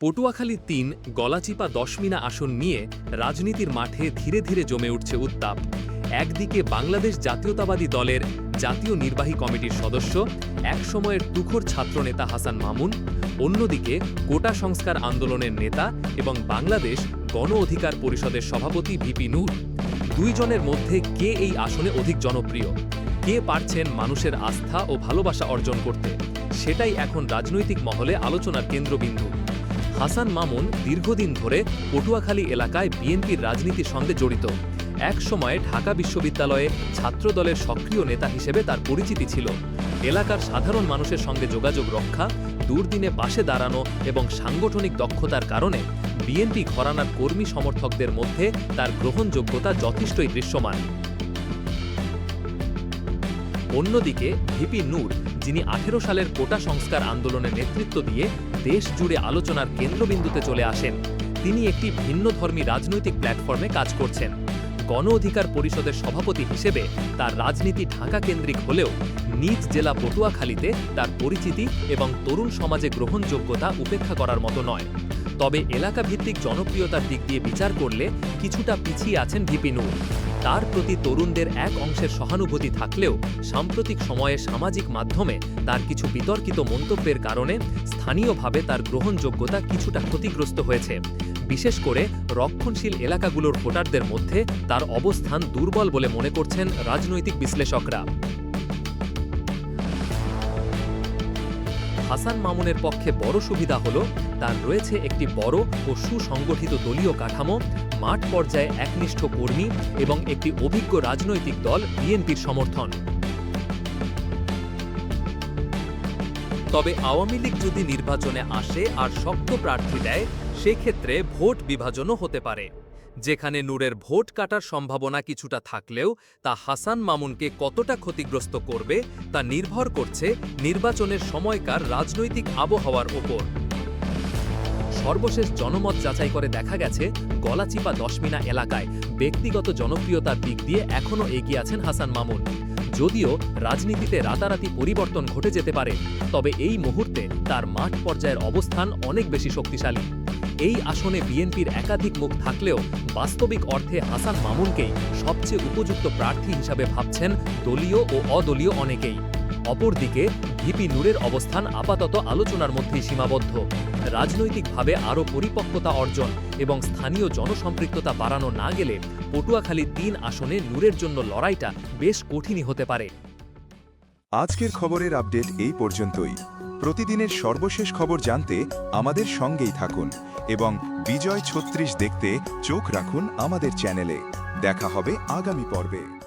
পটুয়াখালী তিন, গলাচিপা দশমিনা আসন নিয়ে রাজনীতির মাঠে ধীরে ধীরে জমে উঠছে উত্তাপ। একদিকে বাংলাদেশ জাতীয়তাবাদী দলের জাতীয় নির্বাহী কমিটির সদস্য, একসময়ের তুখোর ছাত্রনেতা হাসান মামুন, অন্যদিকে কোটা সংস্কার আন্দোলনের নেতা এবং বাংলাদেশ গণ অধিকার পরিষদের সভাপতি ভিপি নূর। দুইজনের মধ্যে কে এই আসনে অধিক জনপ্রিয়? কে পারছেন মানুষের আস্থা ও ভালোবাসা অর্জন করতে? সেটাই এখন রাজনৈতিক মহলে আলোচনার কেন্দ্রবিন্দু। হাসান মামুন দীর্ঘদিন ধরে পটুয়াখালী এলাকায় বিএনপির রাজনীতির সঙ্গে জড়িত। এক সময়ে ঢাকা বিশ্ববিদ্যালয়ে ছাত্রদলের সক্রিয় নেতা হিসেবে তার পরিচিতি ছিল। এলাকার সাধারণ মানুষের সঙ্গে যোগাযোগ রক্ষা, দুর্দিনে পাশে দাঁড়ানো এবং সাংগঠনিক দক্ষতার কারণে বিএনপি ঘরানার কর্মী সমর্থকদের মধ্যে তার গ্রহণযোগ্যতা যথেষ্টই দৃশ্যমান। অন্যদিকে ভিপি নূর, যিনি আঠেরো সালের কোটা সংস্কার আন্দোলনের নেতৃত্ব দিয়ে দেশ জুড়ে আলোচনার কেন্দ্রবিন্দুতে চলে আসেন। তিনি একটি ভিন্নধর্মী রাজনৈতিক প্ল্যাটফর্মে কাজ করছেন। গণ অধিকার পরিষদের সভাপতি হিসেবে তার রাজনীতি ঢাকা কেন্দ্রিক হলেও নিজ জেলা পটুয়াখালীতে তার পরিচিতি এবং তরুণ সমাজে গ্রহণযোগ্যতা উপেক্ষা করার মতো নয়। তবে এলাকা ভিত্তিক জনপ্রিয়তার দিক দিয়ে বিচার করলে কিছুটা পিছিয়ে আছেন ভিপি নূর। তার প্রতি তরুণদের এক অংশের সহানুভূতি থাকলেও সাম্প্রতিক সময়ে সামাজিক মাধ্যমে তার কিছু বিতর্কিত মন্তব্যের কারণে স্থানীয়ভাবে তার গ্রহণযোগ্যতা কিছুটা ক্ষতিগ্রস্ত হয়েছে। বিশেষ করে রক্ষণশীল এলাকাগুলোর ভোটারদের মধ্যে তার অবস্থান দুর্বল বলে মনে করছেন রাজনৈতিক বিশ্লেষকরা। হাসান মামুনের পক্ষে বড় সুবিধা হল, তার রয়েছে একটি বড় ও সুসংগঠিত দলীয় কাঠামো, মাঠ পর্যায়ে একনিষ্ঠ কর্মী এবং একটি অভিজ্ঞ রাজনৈতিক দল বিএনপির সমর্থন। তবে আওয়ামী লীগ যদি নির্বাচনে আসে আর শক্ত প্রার্থী দেয়, সেক্ষেত্রে ভোট বিভাজনও হতে পারে। যেখানে নূরের ভোট কাটার সম্ভাবনা কিছুটা থাকলেও তা হাসান মামুনকে কতটা ক্ষতিগ্রস্ত করবে তা নির্ভর করছে নির্বাচনের সময়কার রাজনৈতিক আবহাওয়ার ওপর। সর্বশেষ জনমত যাচাই করে দেখা গেছে, গলাচিপা দশমিনা এলাকায় ব্যক্তিগত জনপ্রিয়তার দিক দিয়ে এখনও এগিয়ে আছেন হাসান মামুন। যদিও রাজনীতিতে রাতারাতি পরিবর্তন ঘটে যেতে পারে, তবে এই মুহূর্তে তার মাঠ পর্যায়ের অবস্থান অনেক বেশি শক্তিশালী। এই আসনে বিএনপির একাধিক মুখ থাকলেও বাস্তবিক অর্থে হাসান মামুনকেই সবচেয়ে উপযুক্ত প্রার্থী হিসাবে ভাবছেন দলীয় ও অদলীয় অনেকেই। অপরদিকে, ভিপি নূরের অবস্থান আপাতত আলোচনার মধ্যেই সীমাবদ্ধ। রাজনৈতিকভাবে আরও পরিপক্কতা অর্জন এবং স্থানীয় জনসম্পৃক্ততা বাড়ানো না গেলে পটুয়াখালী তিন আসনে নূরের জন্য লড়াইটা বেশ কঠিনই হতে পারে। আজকের খবরের আপডেট এই পর্যন্তই। প্রতিদিনের সর্বশেষ খবর জানতে আমাদের সঙ্গেই থাকুন এবং বিজয় ছত্রিশ দেখতে চোখ রাখুন আমাদের চ্যানেলে। দেখা হবে আগামী পর্বে।